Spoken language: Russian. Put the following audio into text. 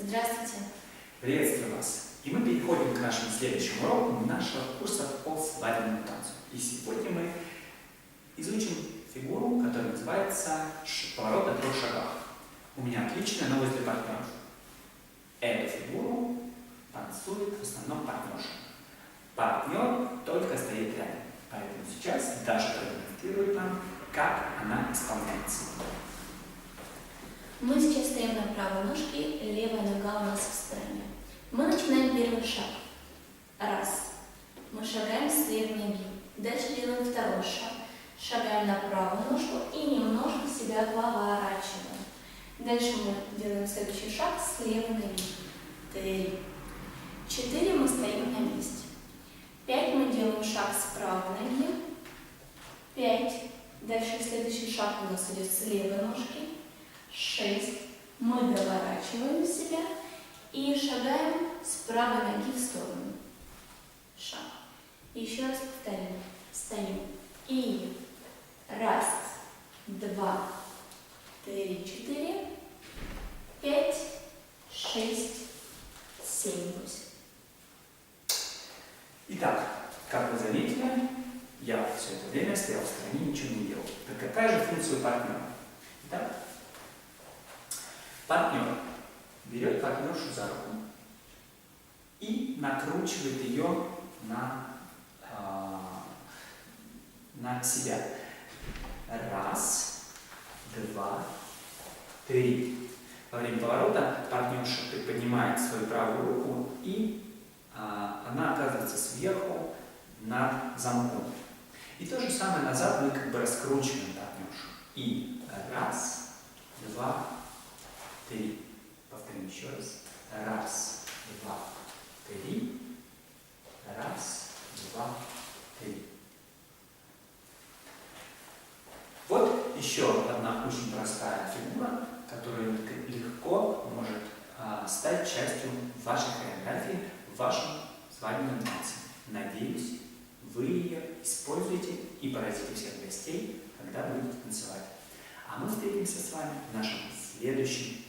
Здравствуйте. Приветствую вас! И мы переходим к нашему следующему уроку нашего курса по свадебному танцу. И сегодня мы изучим фигуру, которая называется поворот на трех шагах. У меня отличная новость для партнеров. Эту фигуру танцует в основном партнерша. Партнер только стоит рядом. Поэтому сейчас Даша продемонстрирует нам, как она исполняется. Мы сейчас стоим на правой ножке, левая нога у нас в стороне. Мы начинаем первый шаг. Раз. Мы шагаем с левой ноги. Дальше делаем второй шаг. Шагаем на правую ножку и немножко себя поворачиваем. Дальше мы делаем следующий шаг с левой ноги. Три. Четыре мы стоим на месте. Пять мы делаем шаг с правой ноги. Пять. Дальше следующий шаг у нас идет с левой ножки. Шесть. Мы доворачиваем себя и шагаем с правой ноги в сторону. Шаг. Еще раз повторим. Встаем. И раз, два, три, четыре, пять, шесть, семь, восемь. Итак, как вы заметили, я все это время стоял в стороне и ничего не делал. Так какая же функция партнера? Итак, партнер берет партнершу за руку и накручивает ее на, а, на себя. Раз, два, три. Во время поворота партнерша приподнимает свою правую руку и а, она оказывается сверху над замком. И то же самое назад мы как бы раскручиваем партнершу. И раз, два, три. Повторим еще раз. Раз, два, три. Раз, два, три. Вот еще одна очень простая фигура, которая легко может а, стать частью вашей хореографии в вашем свадебном танце. Надеюсь, вы ее используете и поразите всех гостей, когда будете танцевать. А мы встретимся с вами в нашем следующем.